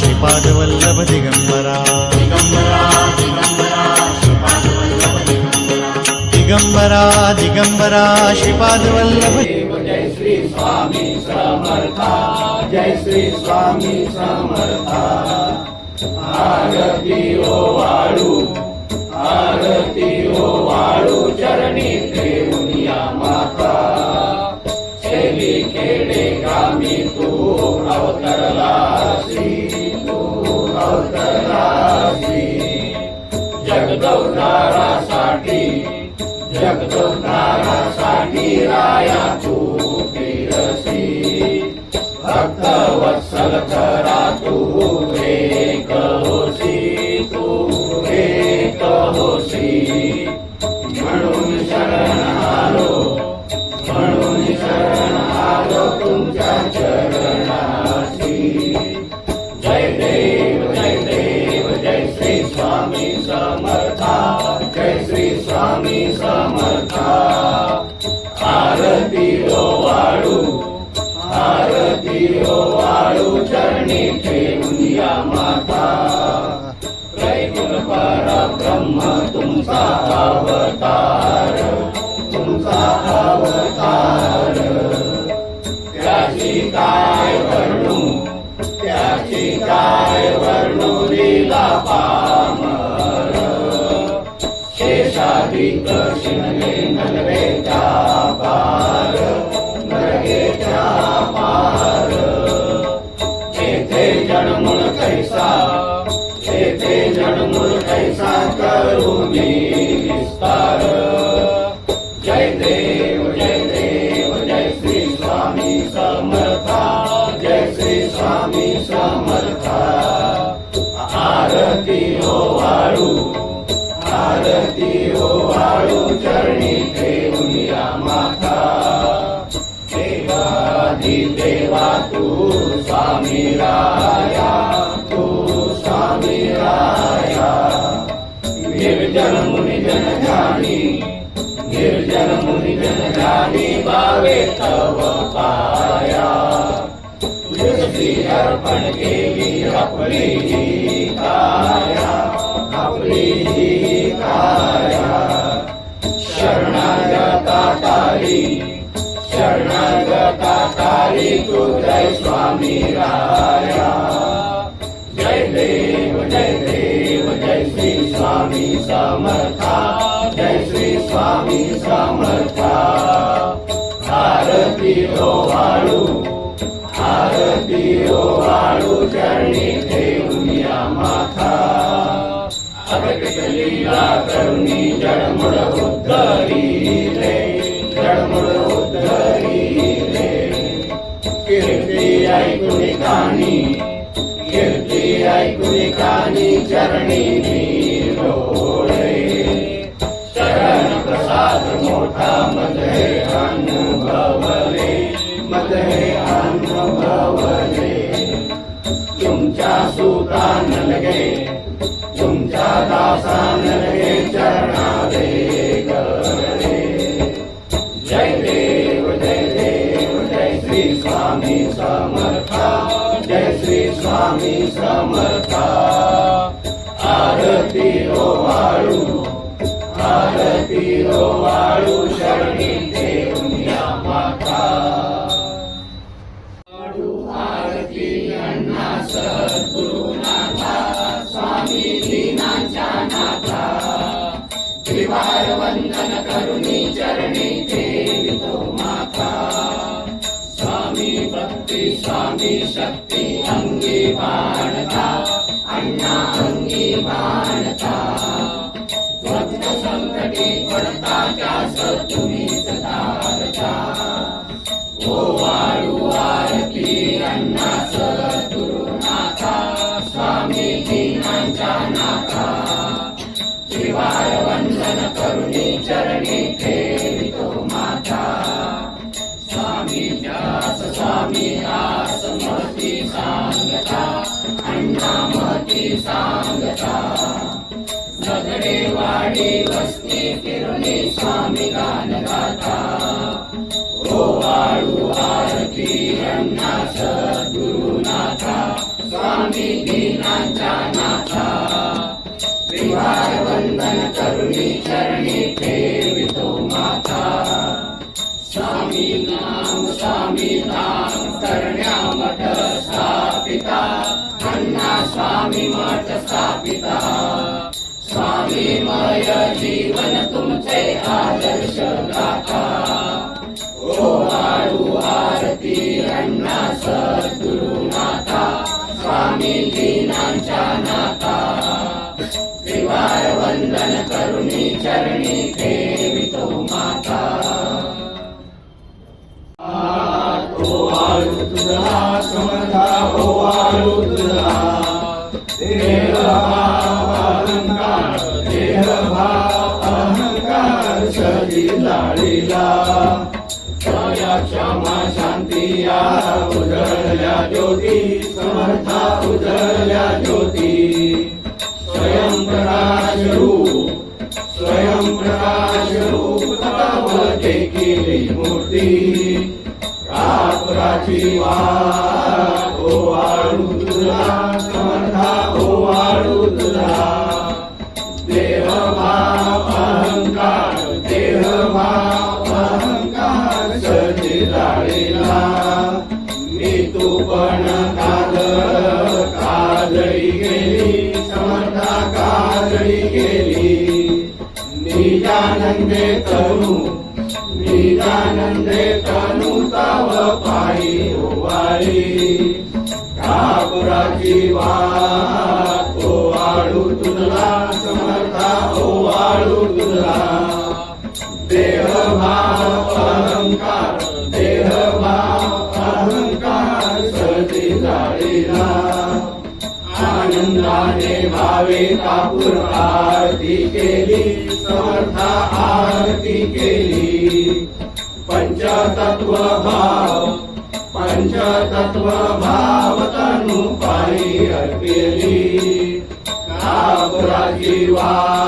श्रीपाद वल्लभ दिगंबरा. दिगंबरा दिगंबरा श्रीपाद वल्लभ जय श्री स्वामी समर्था. जय श्री स्वामी समर्था. आरती ओ वाळू आरती ओ वाळू चरणी ठेवूया शेली खेडे गामी तू? अवतरलासी तू अवतरलासी जगदवतारासाठी जगदवतारासाठी राया तू फिरसी. भक्त वत्सल करा तू एक होसी तू एक होसी. Deus. येथे कैसा येथे जन्मुळ कैसा करू मी विस्तार जय देव जय देव जय श्री स्वामी समर्था जय श्री स्वामी समर्था आरती हो वाळू आरती हो वाळू चरणी ठेवूया माथा देवादी देवा तू स्वामी राय. निर्जन मुनि जन जानी निर्जन मुनि जन जानी बावे तव पाया। तुझी अर्पण केली आपली ही काया आपली ही काया। शरणागता तारी शरणागता तारी तू जय स्वामी राया। स्वामी समर्था. आरती ओ वाळू आरती हो वाळू चरणी ठेवूया माथा. अगट लीला करुणी जडमुड उद्धरी रे जडमुड उद्धरी रे. कीर्ती ऐकून कानी कीर्ती ऐकून कानी चरणी प्रसाद मोठा मध्ये अनुभवले मध्ये अनुभवले तुमच्या सुतान लगे तुमच्या दासान लगे चरणारे गळे जय देव जय देव जय श्री स्वामी समर्था जय श्री स्वामी समर्था आरती शक्ति अंगी बाणता अण्णा अंगी बाणता पडता तुम्ही तुम्हीच तारता ओ वाळू आरती अण्णा सद्गुरुनाथा स्वामी दीनांच्या नाथा शिवाय वंदन करुणी चरणी ठेवितो माता स्वामी व्यास स्वामी आस महती सांगता. अण्णा महती सांगता सगळे वाडी वस्ती स्वामी गान गाता ओ वाळू आरती अण्णा सद्गुरुनाथा स्वामी दीनाचा नाथा विवार वंदन करुणी चरणी ठेवितो माता स्वामी नाम स्वामी नाम करण्या मठ स्थापिता अन्ना स्वामी मठ स्थापिता स्वामीमय जीवन तुमचे आदर्श काका ओ वाळू आरती अण्णा सद्गुरु नाथा स्वामी दीनांच्या नाथा त्रिवार वंदन करुणी चरणी ठेवितो माता ओ वाळू तुझा समर्था ओ वाळू सजी लाळीला क्षमा शांती या उजळल्या ज्योती समर्था उजळल्या ज्योती. स्वयं प्रकाश रूप स्वयं प्रकाश रूप तव केली मूर्ती. कापराची वा ओ वाळू तुला तनु निजानंदे तनु तव पायी ओवाळी कापुराची वाट ओवाळू तुझला समर्था ओवाळू तुझला. देह भाव अहंकार देह भाव अहंकार सती जाळीला आनंदाने भावे कापूर आरती केली. पंचतत्व भाव पंचतत्व भाव तनु पायी अर्पिली कापुराची वाट